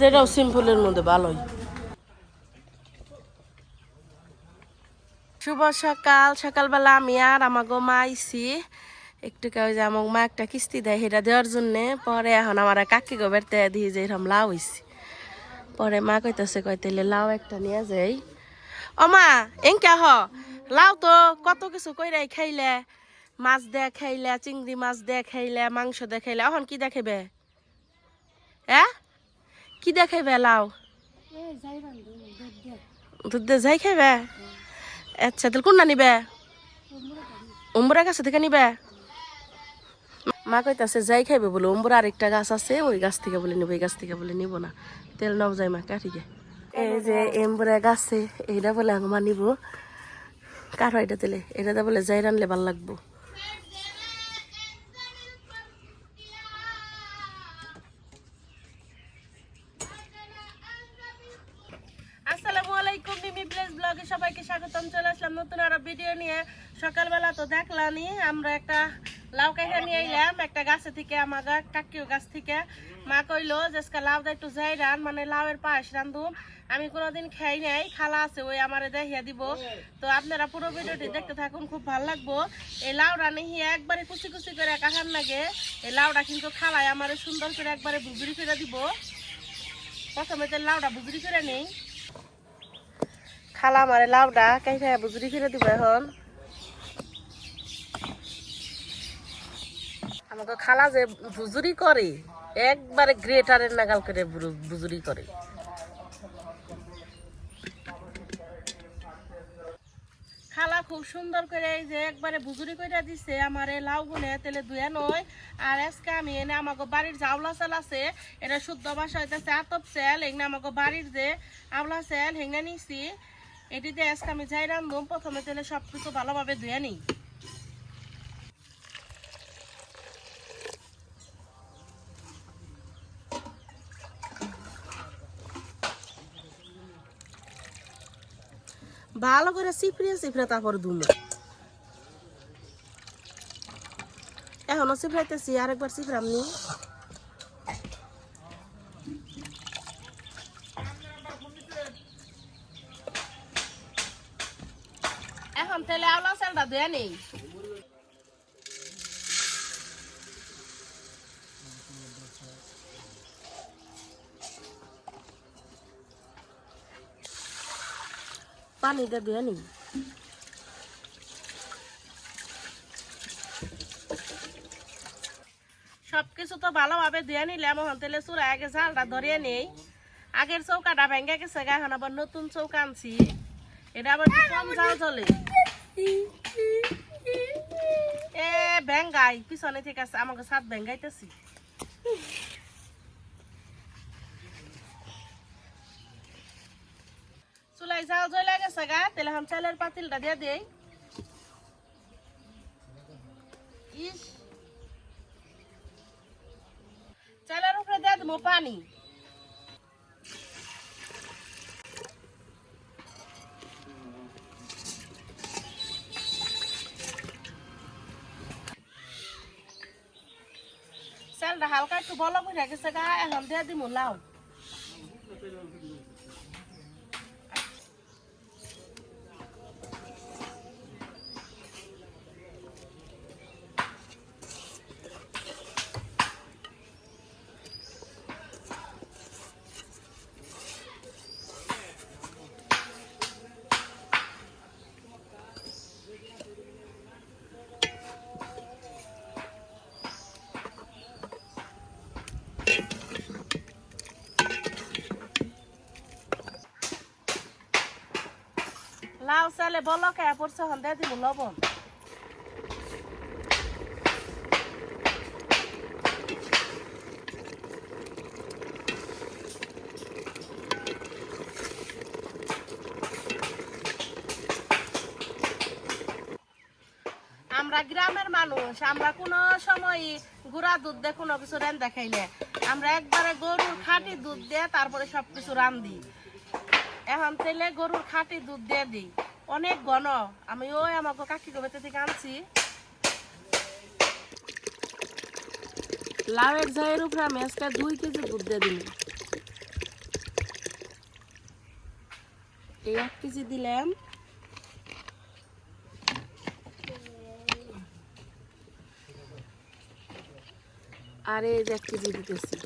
যেটাও সিম্পলের মধ্যে ভালোই। শুভ সকাল, সকালবেলা আমি আর আমাকে মা আইসি একটু কেউ যে আমাকে মা একটা কিস্তি দেয় সেটা দেওয়ার জন্যে। পরে এখন আমার কাকি গোবের তে দিয়ে যে এরকম লাউ হইছি। পরে মা কইতেছে কইতেলে লাউ একটা নিয়ে যাই। ও মা এঙ্কা হ লাউ তো কত কিছু কইরাই খাইলে। মাছ দে খাইলে, চিংড়ি মাছ দে খাইলে, মাংস দে খাইলে। এখন কি দেখাইবে হ্যাঁ কি দেখাইবে লাউ? দুধ দিয়ে যাই খাইবে? আচ্ছা তাহলে কোনটা নিবে? উম্বুরা গাছ থেকে নিবে? মা কইতাছে যাই খাইবে বলে উম্বুরা আরেকটা গাছ আছে ওই গাছ থেকে বলে নিব এই গাছ থেকে বলে নিব না। তেল নাও যাই মা কাঠিকে এই যে এম্বুরা গাছে এইটা বলে মা নিব। কার হয় এটা তেলে এটাতে বলে যাই রানলে ভালো লাগবো। আসলাম নতুন আরও ভিডিও নিয়ে সকালবেলা তো দেখলানি আমরা একটা লাউ কাইটা নিয়ে আইলাম, একটা গাছে থেকে আমাদের কাকিও গাছ থেকে। মা কইলো যে লাউ দা একটু যাই রান মানে লাউয়ের পায়েস রান্ধুম আমি কোনোদিন খাই নাই, খালা আছে, ওই আমারে দেখিয়া দিব। তো আপনারা পুরো ভিডিওটি দেখতে থাকুন, খুব ভালো লাগবো। এই লাউ রানি একবারে কুচি কুচি করে কাহার লাগে এই লাউটা কিন্তু খালায় আমার সুন্দর করে একবারে বুবুরি করে দিব। প্রথমে তো লাউটা বুবুরি করে নেই। খালা মারে লাউডা খাই বুজুরি ফিরে দিব এখন। আমাকে খালা যে বুজুরি করে, একবারে গ্রেটারের নাগাল করে বুজুরি করে। খালা খুব সুন্দর করে এই যে একবারে বুজুরি করে দিছে, আমার এই লাউ গুনে তেলে ধুয়ে নয় আর আজকে আমি এনে আমাকে বাড়ির যে আওলা চাল আছে, এটা শুদ্ধ ভাষা হইতেছে আতপ চাল এখানে আমাকে বাড়ির যে আওলা চাল হেঙে নিছি। এটিতে আজকে আমি যাই রান্ধুম প্রথমে তেলে সব কিছু ভালোভাবে ধুয়ে নিই। ভালো করে চিপড়িয়ে চিপড়ে তারপর দুমো এখনও চিপড়াইতেছি আরেকবার চিপড়াম নি এখন তেলে ধুয়ে নেই। পানিটা নিই। সবকিছু তো ভালোভাবে ধুয়ে নিলাম এখন তেলে চুরা আগে জালটা ধরিয়ে নেই। আগের চৌকাটা ভেঙে গেছে এখন আবার নতুন চৌকা আনছি। এটা আবার কম জাল চলে। এ ভেঙ্গাই পিছনে ঠিক আছে, আমাকে সাত ভেঙ্গাইতেছি চুলাই জাল জ্বলে গেছে গা, তাহলে এখন চালের পাতিলটা দিয়ে দেই। ইস। চালের উপরে দিয়ে দেবো পানি। একটু বলক হয়ে গেছে গা এখন দিয়ে দিমু লাউ চালে বলক হয়ে পড়ছে এখন দিয়ে দিব লবণ। আমরা গ্রামের মানুষ, আমরা কোনো সময় গুড়া দুধ দিয়ে কোনো কিছু রান দেখাই না। আমরা একবারে গরুর খাঁটি দুধ দিয়ে তারপরে সব কিছু রান্ধি এখন তেলে গরুর খাঁটি দুধ দিয়ে দিই। অনেক ঘন। আমি ওই আমাকে কাকি গোবেতে থেকে আনছি। লাউয়ের ঝাইয়ের উপরে আমি আজকে দুই কেজি দুধ দিয়ে দিলাম। এই এক কেজি দিলাম। আর এই এক কেজি দিতেছি।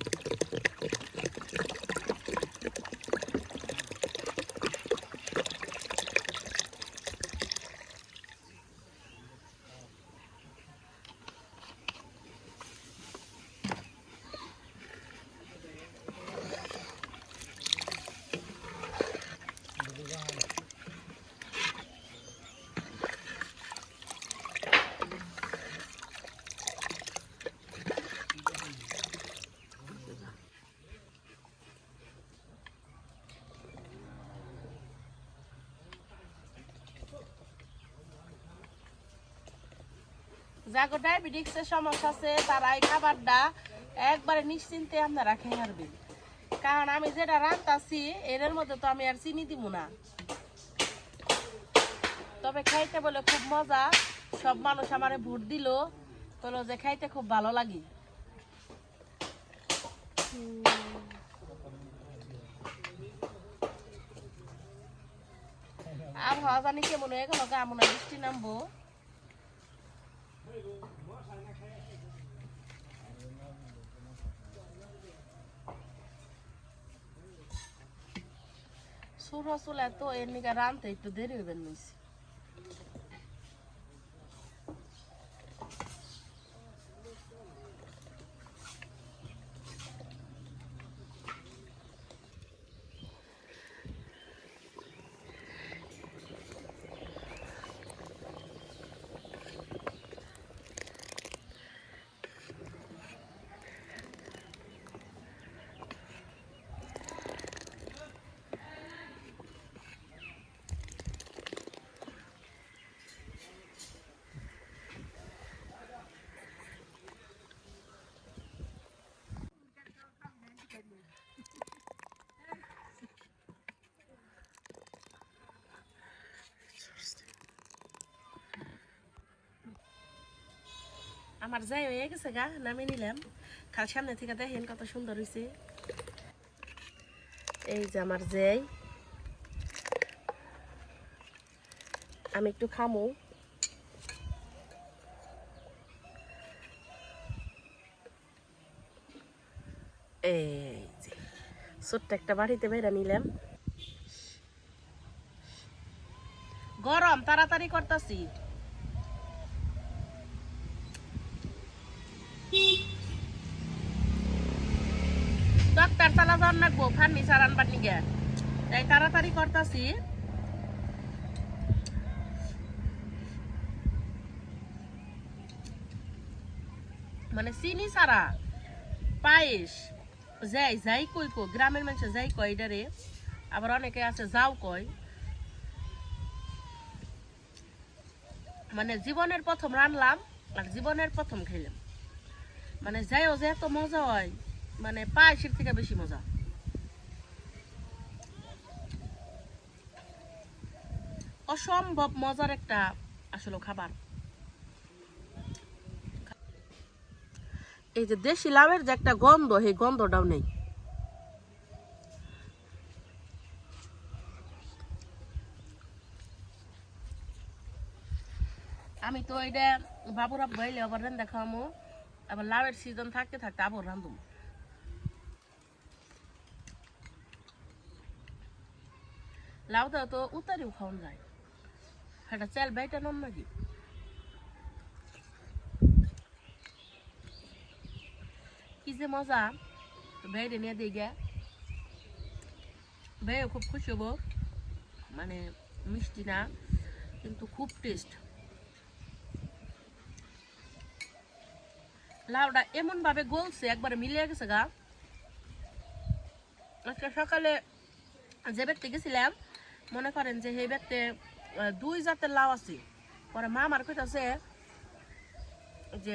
যাগো ডায়াবেটিক্সের সমস্যা আছে, তারা এই খাবারটা একবারে নিশ্চিন্তে আপনারা খেয়ে হারবেন। কারণ আমি যেটা রান্তাছি এর মধ্যে তো আমি আর চিনি দিব না। তবে খাইতে বলে খুব মজা, সব মানুষ আমারে ভোট দিল বলল যে খাইতে খুব ভালো লাগে। আবহাওয়া জানি কেমন হয়ে গেল গা, মনে বৃষ্টি নামবো। সুর চুলে তো এর নিকে একটু দেরি হবেন নিছি আমার যাই হয়ে গেছে গা, নামিয়ে নিলাম। খাল সামনে থেকে দেখেন কত সুন্দর হয়েছে এই যে আমার যাই। আমি একটু খামো। এই যে, ছোট্ট একটা বাড়িতে বেড়া নিলাম। গরম, তাড়াতাড়ি করতেছি। ডাক্তার চালা যান নাকবো ফার্নিচার আনবার নিগে। তাই তাড়াতাড়ি করতাছি। মানে চিনি ছাড়া পায়েস, যাই যাই কই কো, গ্রামের মানুষ যাই কয় এটারে আবার অনেকে আছে যাও কয়। মানে জীবনের প্রথম রানলাম, আর জীবনের প্রথম খেলাম। মানে যাইও যে এত মজা হয় মানে পায়েসের থেকে বেশি মজা। অসম্ভব মজার একটা আসলে খাবার। এই যে দেশি লাউয়ের যে একটা গন্ধ, সেই গন্ধটাও নেই। আমি তো এটা বাবুরা বাইলে আবার খাওয়ামো। আবার লাউয়ের সিজন থাকতে থাকতে আবার রান্ধুম লাউ তো উতারিও খাওয়ান যায়। সেটা চাল বাইটা নন নাকি? কি যে মজা। বাইরে নিয়ে দিই গে ভাইও খুব খুশি হব। মানে মিষ্টি না, কিন্তু খুব টেস্ট লাউটা এমন ভাবে গলছে, একবারে মিলিয়ে গেছে গা। আজকে সকালে যে ব্যক্তি গেছিলাম, মনে করেন যে সেই ব্যক্তি দুই জাতের লাউ আছে। পরে মা আমার কইতাছে যে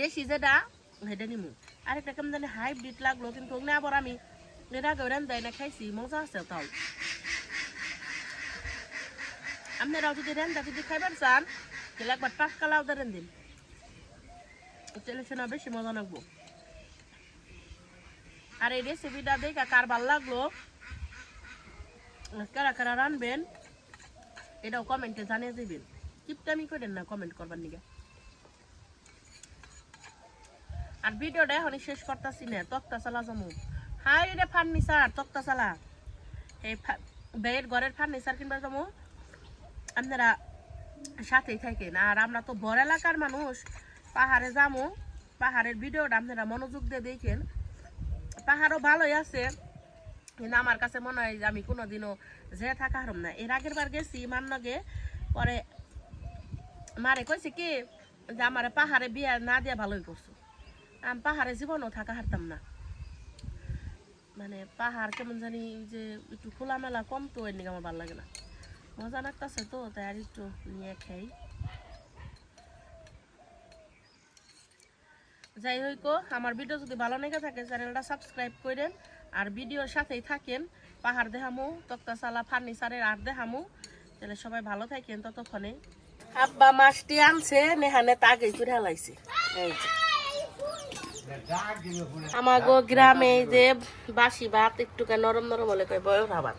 দেশি যেটা, সেটা নিমু। আরেকটা কেমন জানি হাইব্রিড লাগল, কিন্তু ওখানে আবার আমি এর আগে রান্দাই না খাইছি, মজা আছে তাও। আপনারাও যদি রান্দা যদি খাইবার চান, তাহলে একবার পাক্কা লাউ দেন মজা লাগবো। আর এই রেসিপিটা দেখে কার ভালো লাগল? কারা কারা রানবেন, এটাও কমেন্টে জানিয়ে করেন না, কমেন্ট করবার নিগে। আর ভিডিওটা শেষ করতেছি না, তক্তা চালা জমু। হাই রে ফার্নিচার, তক্তা চালা। এই বেয়ের ঘরের ফার্নিচার কিনবার জমু। আপনারা সাথেই থাকেন। আর আমরা তো বড় এলাকার মানুষ পাহাড়ে যাব পাহাড়ের ভিডিওটা আপনারা মনোযোগ দিয়ে দেখেন। পাহাড়ও ভালোই আছে, কিন্তু আমার কাছে মনে হয় যে আমি কোনোদিনও যে থাকা হারম না। এর আগের বার গেছি মান্নগে, পরে মারে কইছে কি যে আমার পাহাড়ে বিয়া না দিয়া ভালোই করছ। আমি পাহাড়ে জীবনও থাকা হারতাম না। মানে পাহাড় কেমন জানি যে একটু খোলামেলা কম তো, এর নিকে আমার ভালো লাগে না। মজা লাগতেছে তো, তাই আর একটু নিয়ে খাই। যাই হোক আমার ভিডিও যদি ভালো লেগে থাকে চ্যানেলটা সাবস্ক্রাইব করেন আর ভিডিওর সাথেই থাকেন। পাহাড় দেখামু তক্তাশালা ফার্নিচারের আর দেখামু। তাহলে সবাই ভালো থাকেন ততক্ষণে। আব্বা মাছটি আনছে নেহানে তাগে করে হালাইছে। এই যে। আমাগো গ্রামে যে বাসি ভাত একটুকে নরম নরম হলে কয় বয়স ভাত।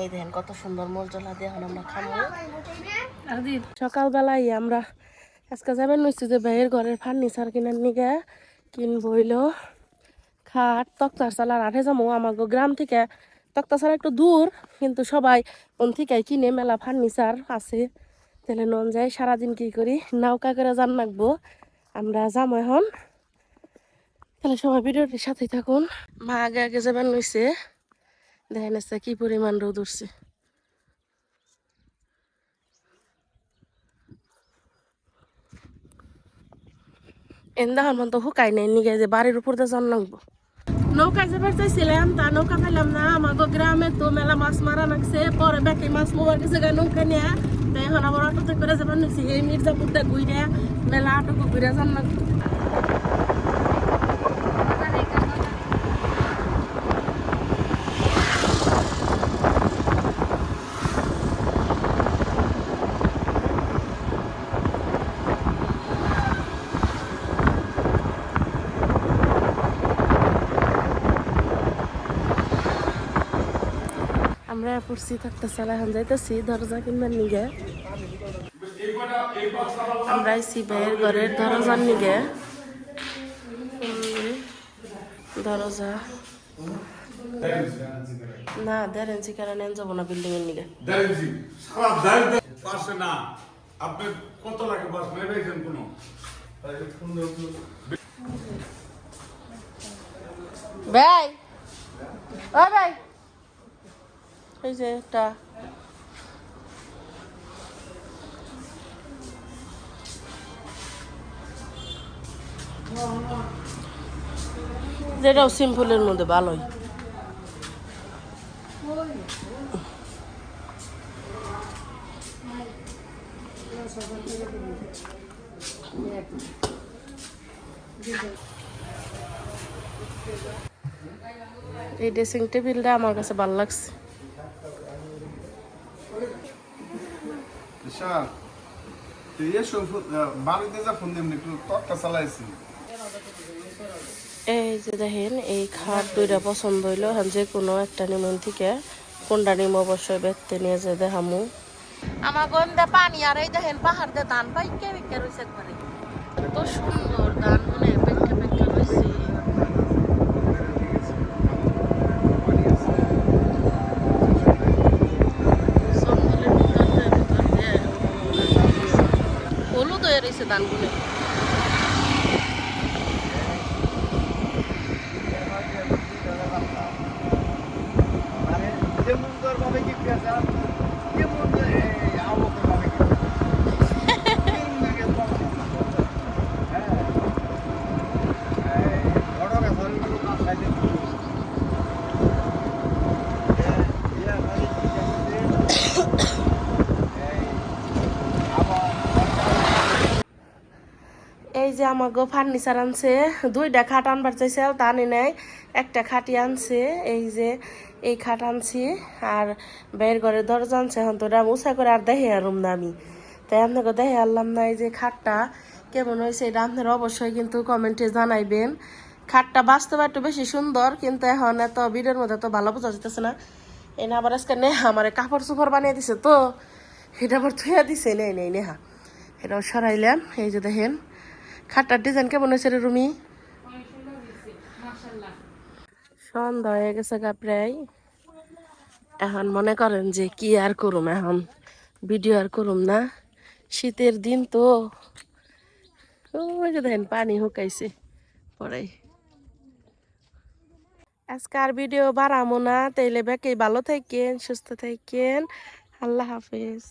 এই দেখেন কত সুন্দর মজলা দিয়ে আমরা খাব সকালবেলায় আমরা আজকে যাবেন নিশ্চয় যে ভাইয়ের ঘরের ফার্নিচার কিনার নিগে কিনবো হইল। খাট তক্তার চালার আঠে যাব আমাগো গ্রাম থেকে তক্তা চালা একটু দূর, কিন্তু সবাই কোন থেকে কিনে মেলা ফার্নিচার আছে। তাহলে নন যাই, সারাদিন কি করি? নৌকা করে জান রাখব আমরা যাব এখন। তাহলে সবাই ভিডিওটির সাথেই থাকুন। মা আগে আগে যাবেন নইছে দেখেন কি পরিমাণ রোদ উঠছে। এন্দাহন মন তো হুকাই নাই, নিগে যে বাড়ির উপর দিয়ে জান লাগবো নৌকা যাবার চাইছিলাম তা নৌকা পেলাম না। আমাকে গ্রামে তো মেলা মাছ মারা লাগছে, পরে বাকি মাছ মোবার গেছে গা নৌকা নিয়ে তাই এখন আবার অটোতে করে যাবার নিচ্ছি এই মির্জাপুরটা ঘুরে মেলা অটোকে ঘুরে যান লাগবো আমরা পড়ছি থাকতে চালা এখন যাইতেছি দরজা কিনবার নিগে। আমরা আইসি ভাইয়ের ঘরের দরজার নিগে। উম, দরজা। না দেড় ইঞ্চি কারণ যাব না বিল্ডিং এর নিগে পারছে না। আপনি কত লাগে বাস ভেবেছেন কোনো? ভাই ও ভাই। এই যে একটা যেটাও সিম্পলের মধ্যে ভালোই। এই ড্রেসিং টেবিলটা আমার কাছে ভালো লাগছে। ঈশা তুই এসো বাড়িতে যা ফোন দিমনি একটু তরকা চালাইছি। এই যে দেখেন এই খাট দুইটা পছন্দ হইল যে কোনো একটা নিমন থেকে কোনটা নিম অবশ্যই বেচতে নিয়ে যে দেখামু। আমার গন্ধে পানি আর এই দেখেন পাহাড় দিয়ে ধান পাইকে বিকে রয়েছে একবারে সুন্দর ধান মনে হলুদ হয়ে রয়েছে ধানগুলো মানে যেমন তোর ভাবে কি পেয়েছে যেমন এই আবকের ভাবে কি যে আমাকে ফার্নিচার আনছে, দুইটা খাট আনবার চাইছে, তা আনি নাই। একটা খাটি আনছে, এই যে এই খাট আনছি, আর বের ঘরে দরজা আনছে। এখন তো উষা করে আর দেখে আরুম না আমি। তাই আপনাকে দেখে আনলাম না এই যে খাটটা। কেমন হয়েছে এটা আপনারা অবশ্যই কিন্তু কমেন্টে জানাইবেন। খাটটা বাস্তবে একটু বেশি সুন্দর, কিন্তু এখন এত ভিডিওর মধ্যে তো ভালো বোঝা যেতেছে না। এনে আবার আজকে নেহা আমার কাপড় চোপড় বানিয়ে দিছে তো। এটা আবার থুয়া দিছে। নেই নেই, নেহা। এটাও সরাইলাম। এই যে দেখেন খাটটার ডিজাইন কেমন হয়েছে রে রুমি? সন্ধ্যা হয়ে গেছে প্রায়। এখন মনে করেন যে কি আর করুম এখন? ভিডিও আর করুম না। শীতের দিন তো ওই যে দেখেন পানি হুকাইছে পরে। আজকে আর ভিডিও বাড়ামো না। তাইলে বেকে ভালো থাকেন, সুস্থ থাকেন। আল্লাহ হাফিজ।